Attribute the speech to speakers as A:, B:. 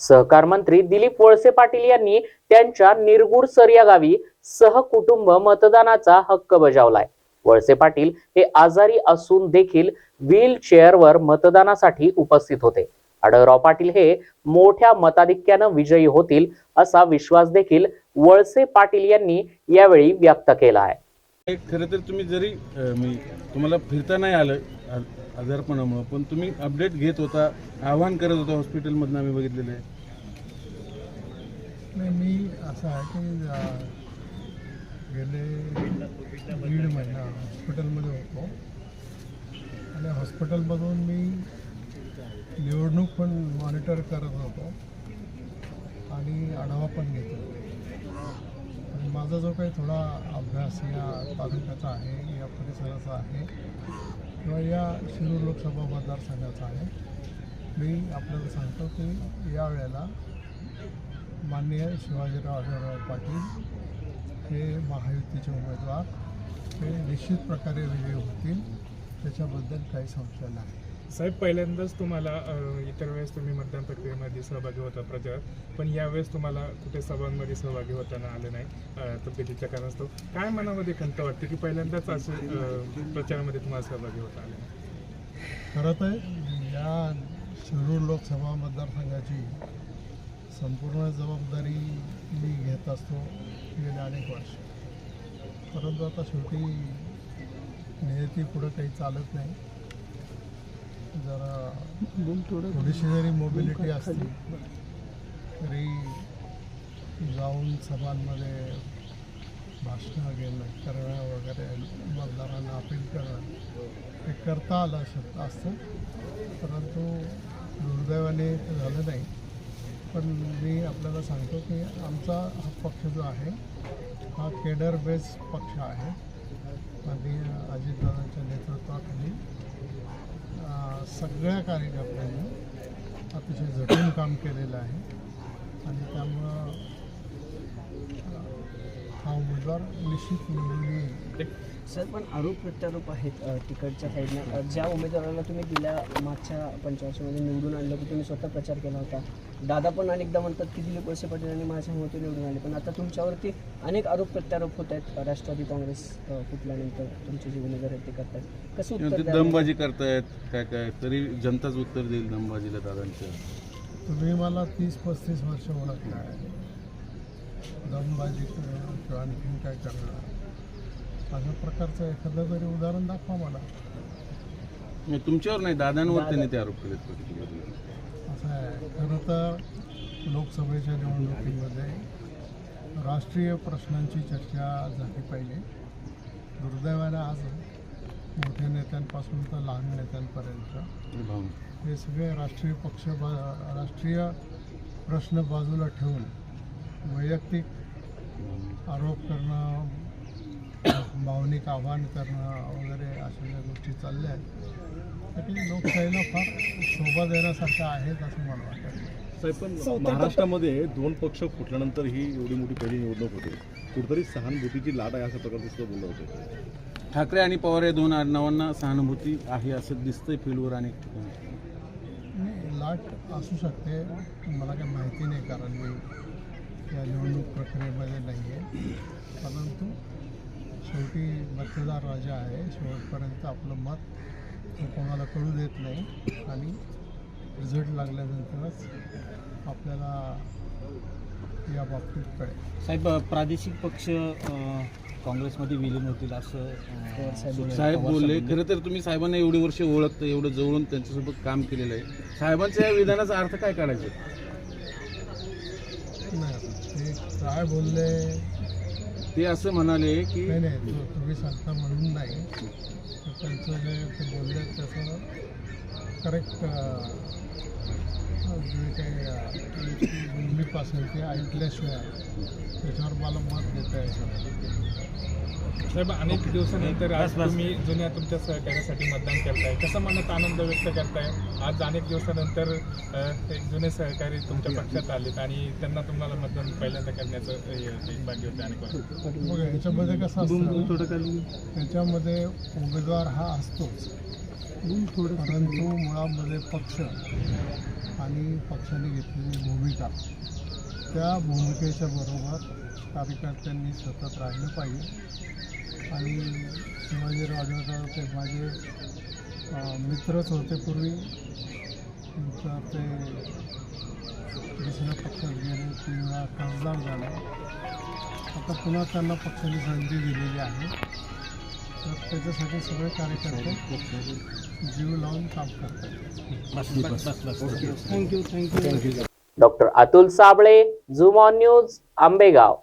A: सहकार मंत्री दिलीप वळसे पाटील यांनी त्यांच्या निरगुडसर या गावी सहकुटुंब मतदानाचा हक्क बजावलाय. वळसे पाटील हे आजारी असून देखील व्हील चेअरवर मतदानासाठी उपस्थित होते. आढळराव पाटील हे मोठ्या मताधिक्यानं विजयी होतील असा विश्वास देखील वळसे पाटील यांनी यावेळी व्यक्त केला आहे.
B: खरं तर तुम्ही जरी तुम्हाला फिरता नाही आलं आजारपणामुळं. पण तुम्ही अपडेट घेत होता आव्हान करत होता हॉस्पिटलमधनं आम्ही बघितलेलं आहे.
C: नाही मी असं आहे की गेले दीड महिना हॉस्पिटलमध्ये होतो. आणि हॉस्पिटलमधून मी निवडणूक पण मॉनिटर करत होतो. आणि आढावा पण घेतो माझा जो काही थोडा अभ्यास या तालुक्याचा आहे या परिसराचा आहे किंवा या शिरूर लोकसभा मतदारसंघाचा आहे मी आपल्याला सांगतो की यावेळेला माननीय शिवाजीराव आढळराव पाटील हे महायुतीचे उमेदवार हे निश्चित प्रकारे विजयी होतील त्याच्याबद्दल काही संशय नाही.
D: साहेब पहिल्यांदाच तुम्हाला इतर वेळेस तुम्ही मतदान प्रक्रियेमध्ये सहभागी होता प्रचार पण यावेळेस तुम्हाला कुठे सभांमध्ये सहभागी होताना आलं नाही तब्येतीच्या कारणास्तव. काय मनामध्ये खंत वाटते की पहिल्यांदाच असे प्रचारामध्ये तुम्हाला सहभागी होता आले
C: खरं तर या शिरूर लोकसभा मतदारसंघाची संपूर्ण जबाबदारी मी घेत असतो गेले अनेक वर्ष. परंतु आता शेवटी नियती पुढं काही चालत नाही. जरा थोडीशी जरी मोबिलिटी असली तरी जाऊन सभांमध्ये भाषणं घेणं करणं वगैरे मतदारांना अपील करणं हे करता आलं शकतं असतं. परंतु दुर्दैवाने ते झालं नाही. पण मी आपल्याला सांगतो की आमचा हा पक्ष जो आहे हा केडर बेस पक्ष आहे. आणि अजितदादांच्या नेतृत्वाखाली. सगळ्या कार्यकर्त्यांनी अतिशय झटून काम केलेलं आहे. आणि त्यामुळं हा उमेदवार निश्चित निवडून येईल
E: सर पण आरोप प्रत्यारोप आहेत तिकडच्या साईडनं. ज्या उमेदवाराला तुम्ही गेल्या मागच्या पंचवर्षामध्ये निवडून आणलं की तुम्ही स्वतः प्रचार केला होता. दादा पण अनेकदा म्हणतात की दिलीप वळसे पाटील आणि माझ्या मते निवडून आले. पण आता तुमच्यावरती अनेक आरोप प्रत्यारोप होत आहेत. राष्ट्रवादी काँग्रेस फुटल्यानंतर तुमचे जे उमेदवार आहेत ते करतात कसं?
B: दमबाजी करतायत काय काय तरी जनताच उत्तर देईल दमबाजीला दादांचं.
C: तुम्ही मला तीस पस्तीस वर्ष ओळखलं आहे. दमबाजी करणं किंवा आणखीन काय करणं अशा प्रकारचं एखादं तरी उदाहरण दाखवा मला.
B: नाही, तुमच्यावर नाही दादांवर त्यांनी ते आरोप particularly.
C: असं आहे. खरं तर लोकसभेच्या निवडणुकीमध्ये राष्ट्रीय प्रश्नांची चर्चा झाली पाहिजे. दुर्दैवानं आज मोठ्या नेत्यांपासून तर लहान नेत्यांपर्यंत हे सगळे राष्ट्रीय पक्ष बा राष्ट्रीय प्रश्न बाजूला ठेवून वैयक्तिक आरोप करणं भावनिक आव्हान करणं वगैरे अशा ज्या गोष्टी चालल्या आहेत तर ते लोकशाहीला फार शोभा देण्यासारख्या आहेत असं मला वाटतं.
F: साहेब पण महाराष्ट्रामध्ये दोन पक्ष फुटल्यानंतर ही एवढी मोठी पहिली निवडणूक होते. कुठेतरी सहानुभूतीची लाट आहे असं प्रकारचं सुद्धा बोललं होतं.
B: ठाकरे आणि पवार या दोन आडनावांना सहानुभूती आहे असं दिसतंय फील्डवर अनेक ठिकाणी.
C: लाट असू शकते मला काही माहिती नाही कारण मी या निवडणूक प्रक्रियेमध्ये नाही आहे. परंतु शेवटी मतदार राजा आहे. शेवटपर्यंत आपलं मत हे कोणाला कळू देत नाही. आणि रिझल्ट लागल्यानंतरच आपल्याला या बाबतीत कळेल.
G: साहेब प्रादेशिक पक्ष काँग्रेसमध्ये विलीन होतील असं
B: साहेब बोलले. खरं तर तुम्ही साहेबांना एवढी वर्ष ओळखतं एवढं जवळून त्यांच्यासोबत काम केलेलं आहे. साहेबांच्या या विधानाचा अर्थ काय काढायचा
C: नाही आता ते काय बोलले
B: ते असं म्हणाले की
C: नाही नाही तो तुम्ही सांगता म्हणून नाही. तर त्यांचं जे ते बोलले त्याचं करेक्ट जे काही लिप असेल ते ऐकल्याशिवाय त्याच्यावर मला मत देता येतं
D: साहेब अनेक दिवसानंतर आज तुम्ही जुन्या तुमच्या सहकार्यासाठी मतदान करताय. कसा मनात आनंद व्यक्त करताय? आज अनेक दिवसानंतर एक जुने सहकारी तुमच्या पक्षात आलेत आणि त्यांना तुम्हाला मतदान पहिल्यांदा करण्याचं हे भाग्य होतं अनेक
C: बघा याच्यामध्ये कसं असतं? त्याच्यामध्ये उमेदवार हा असतोच. परंतु मुळामध्ये पक्ष आणि पक्षाने घेतलेली भूमिका त्या भूमिकेच्या बरोबर कार्यकर्त्यांनी सतत राहिलं पाहिजे. आणि शिवाजी राजवता ते माझे मित्रच होते पूर्वी तर ते दुसऱ्या वेळा खासदार झाले. आता पुन्हा त्यांना पक्षाने संधी दिलेली आहे. तर त्याच्यासाठी सगळे कार्यकर्ते जीव लावून काम करतात.
E: Thank you thank you
A: doctor Atul Sable zoom on news Ambegaon.